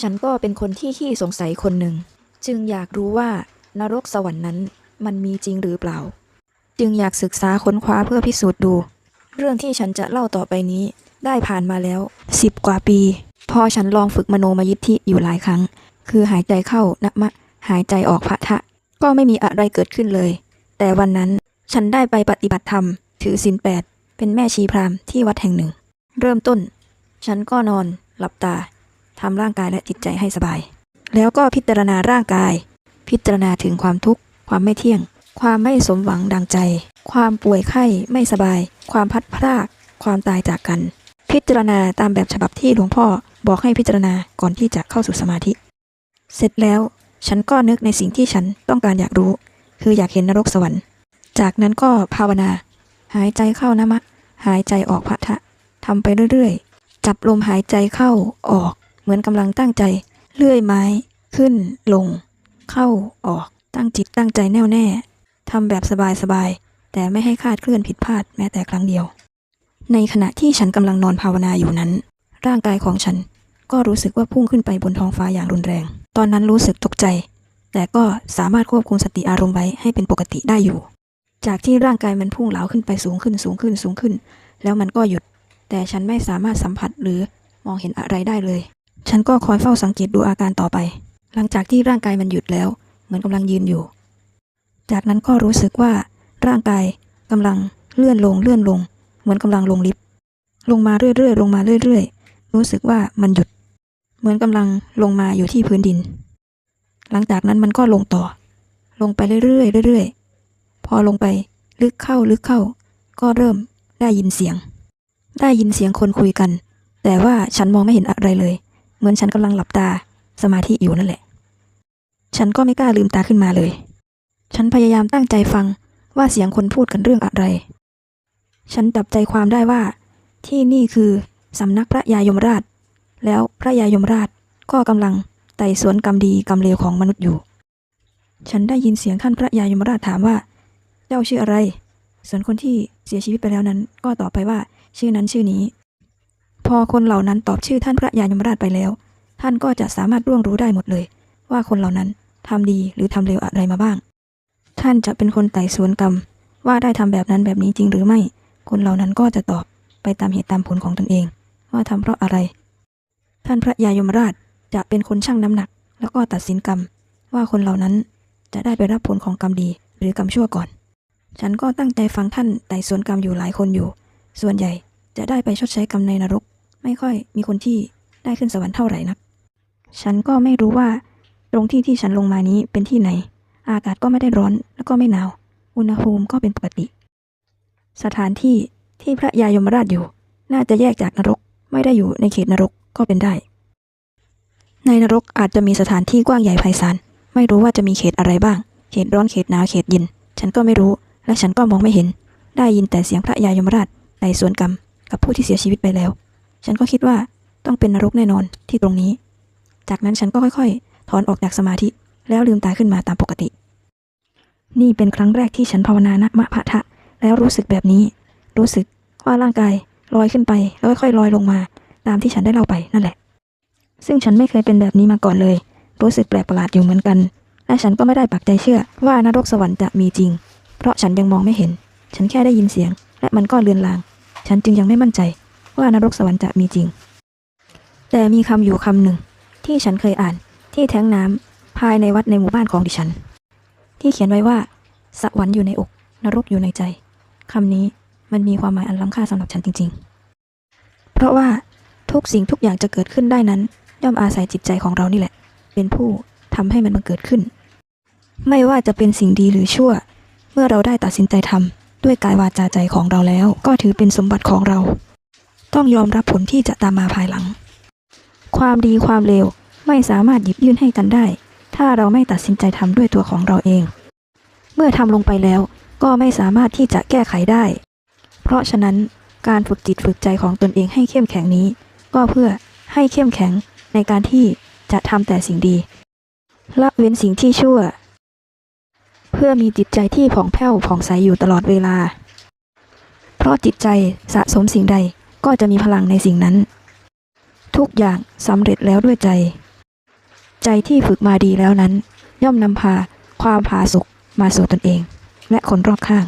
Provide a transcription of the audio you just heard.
ฉันก็เป็นคนที่ขี้สงสัยคนหนึ่ง จึงอยากรู้ว่านรกสวรรค์นั้นมันมีจริงหรือเปล่า จึงอยากศึกษาค้นคว้าเพื่อพิสูจน์ดู เรื่องที่ฉันจะเล่าต่อไปนี้ได้ผ่านมาแล้วสิบกว่าปี พอฉันลองฝึกมโนมยิทธิอยู่หลายครั้ง คือหายใจเข้านะมะ หายใจออกพะทะ ก็ไม่มีอะไรเกิดขึ้นเลย แต่วันนั้นฉันได้ไปปฏิบัติธรรม ถือศีลแปดเป็นแม่ชีพราหมณ์ที่วัดแห่งหนึ่ง เริ่มต้น ฉันก็นอนหลับตา ทำร่างกายและจิตใจให้สบาย แล้วก็พิจารณาร่างกาย พิจารณาถึงความทุกข์ ความไม่เที่ยง ความไม่สมหวังดังใจ ความป่วยไข้ไม่สบาย ความพัดพราก ความตายจากกัน พิจารณาตามแบบฉบับที่หลวงพ่อบอกให้พิจารณาก่อนที่จะเข้าสู่สมาธิ เสร็จแล้วฉันก็นึกในสิ่งที่ฉันต้องการอยากรู้ คืออยากเห็นนรกสวรรค์ จากนั้นก็ภาวนา หายใจเข้านะมะ หายใจออกพะทะทำไปเรื่อยๆ จับลมหายใจเข้าออก เหมือนกำลังตั้งใจ เลื่อยไม้ ขึ้น ลง เข้าออกตั้งจิตตั้งใจแน่วแน่ทำแบบสบายๆ แต่ไม่ให้คลาดเคลื่อนผิดพลาดแม้แต่ครั้งเดียว ในขณะที่ฉันกำลังนอนภาวนาอยู่นั้น ร่างกายของฉันก็รู้สึกว่าพุ่งขึ้นไปบนท้องฟ้าอย่างรุนแรง ตอนนั้นรู้สึกตกใจ แต่ก็สามารถควบคุมสติอารมณ์ไว้ให้เป็นปกติได้อยู่ จากที่ร่างกายมันพุ่งเหลาขึ้นไปสูงขึ้นสูงขึ้นสูงขึ้น แล้วมันก็หยุด แต่ฉันไม่สามารถสัมผัสหรือมองเห็นอะไรได้เลย ฉันก็คอยเฝ้าสังเกตดูอาการต่อไป หลังจากที่ร่างกายมันหยุดแล้ว เหมือนกำลังยืนอยู่ จากนั้นก็รู้สึกว่าร่างกายกำลังเลื่อนลงเลื่อนลง เหมือนกำลังลงลิฟต์ลงมาเรื่อยๆลงมาเรื่อยๆ รู้สึกว่ามันหยุด เหมือนกำลังลงมาอยู่ที่พื้นดิน หลังจากนั้นมันก็ลงต่อ ลงไปเรื่อยๆเรื่อยๆ พอลงไปลึกเข้าลึกเข้า ก็เริ่มได้ยินเสียง ได้ยินเสียงคนคุยกัน แต่ว่าฉันมองไม่เห็นอะไรเลย เหมือนฉันกำลังหลับตาสมาธิอยู่นั่นแหละ ฉันก็ไม่กล้าลืมตาขึ้นมาเลย ฉันพยายามตั้งใจฟังว่าเสียงคนพูดกันเรื่องอะไร ฉันจับใจความได้ว่า ที่นี่คือสำนักพระยายมราช แล้วพระยายมราชก็กำลังไต่สวนกรรมดีกรรมเลวของมนุษย์อยู่ ฉันได้ยินเสียงท่านพระยายมราชถามว่า เจ้าชื่ออะไร ส่วนคนที่เสียชีวิตไปแล้วนั้น ก็ตอบไปว่า ชื่อนั้นชื่อนี้ พอคนเหล่านั้นตอบชื่อท่านพระยายมราชไปแล้ว ท่านก็จะสามารถร่วงรู้ได้หมดเลย ว่าคนเหล่านั้นทำดีหรือทำเลวอะไรมาบ้าง ท่านจะเป็นคนไต่สวนกรรม ว่าได้ทำแบบนั้นแบบนี้จริงหรือไม่ คนเหล่านั้นก็จะตอบไปตามเหตุตามผลของตนเอง ว่าทำเพราะอะไร ท่านพระยายมราชจะเป็นคนชั่งน้ำหนัก แล้วก็ตัดสินกรรม ว่าคนเหล่านั้นจะได้ไปรับผลของกรรมดีหรือกรรมชั่วก่อน ฉันก็ตั้งใจฟังท่านไต่สวนกรรมอยู่หลายคนอยู่ ส่วนใหญ่จะได้ไปชดใช้กรรมในนรก ไม่ค่อยมีคนที่ได้ขึ้นสวรรค์เท่าไหร่นัก ฉันก็ไม่รู้ว่า ตรงที่ที่ฉันลงมานี้เป็นที่ไหน อากาศก็ไม่ได้ร้อนแล้วก็ไม่หนาว อุณหภูมิก็เป็นปกติ สถานที่ที่พระยายมราชอยู่ น่าจะแยกจากนรก ไม่ได้อยู่ในเขตนรกก็เป็นได้ ในนรกอาจจะมีสถานที่กว้างใหญ่ไพศาล ไม่รู้ว่าจะมีเขตอะไรบ้าง เขตร้อนเขตหนาวเขตเย็น ฉันก็ไม่รู้ และฉันก็มองไม่เห็น ได้ยินแต่เสียงพระยายมราชไต่สวนกรรมกับผู้ที่เสียชีวิตไปแล้ว ฉันก็คิดว่าต้องเป็นนรกแน่นอนที่ตรงนี้ จากนั้นฉันก็ค่อยๆ ถอนออกจากสมาธิ แล้วลืมตาขึ้นมาตามปกติ นี่เป็นครั้งแรกที่ฉันภาวนานะมะพะทะ แล้วรู้สึกแบบนี้ รู้สึกว่าร่างกายลอยขึ้นไปแล้วค่อยๆลอยลงมา ตามที่ฉันได้เล่าไปนั่นแหละ ซึ่งฉันไม่เคยเป็นแบบนี้มาก่อนเลย รู้สึกแปลกประหลาดอยู่เหมือนกัน และฉันก็ไม่ได้ปักใจเชื่อว่านรกสวรรค์จะมีจริง เพราะฉันยังมองไม่เห็น ฉันแค่ได้ยินเสียง และมันก็เลือนลาง ฉันจึงยังไม่มั่นใจว่านรกสวรรค์จะมีจริง แต่มีคำอยู่คำหนึ่ง ที่ฉันเคยอ่านที่แท้งน้ำภายในวัดในหมู่บ้านของดิฉัน ที่เขียนไว้ว่า สวรรค์อยู่ในอก นรกอยู่ในใจคำนี้มันมีความหมายอันล้ำค่าสำหรับฉันจริง ๆ เพราะว่าทุกสิ่งทุกอย่างจะเกิดขึ้นได้นั้น ย่อมอาศัยจิตใจของเรานี่แหละ เป็นผู้ทำให้มันบังเกิดขึ้น ไม่ว่าจะเป็นสิ่งดีหรือชั่ว เมื่อเราได้ตัดสินใจทำด้วยกายวาจาใจของเราแล้ว ก็ถือเป็นสมบัติของเรา ต้องยอมรับผลที่จะตามมาภายหลัง ความดีความเลวไม่สามารถหยิบยื่นให้กันได้ ถ้าเราไม่ตัดสินใจทำด้วยตัวของเราเอง เมื่อทำลงไปแล้วก็ไม่สามารถที่จะแก้ไขได้ เพราะฉะนั้นการฝึกจิตฝึกใจของตนเองให้เข้มแข็งนี้ ก็เพื่อให้เข้มแข็งในการที่จะทำแต่สิ่งดีละเว้นสิ่งที่ชั่ว เพื่อมีจิตใจที่ผ่องแผ้วผ่องใสอยู่ตลอดเวลา เพราะจิตใจสะสมสิ่งใดก็จะมีพลังในสิ่งนั้น ทุกอย่างสำเร็จแล้วด้วยใจ ใจที่ฝึกมาดีแล้วนั้น ย่อมนำพาความผาสุกมาสู่ตนเอง และคนรอบข้าง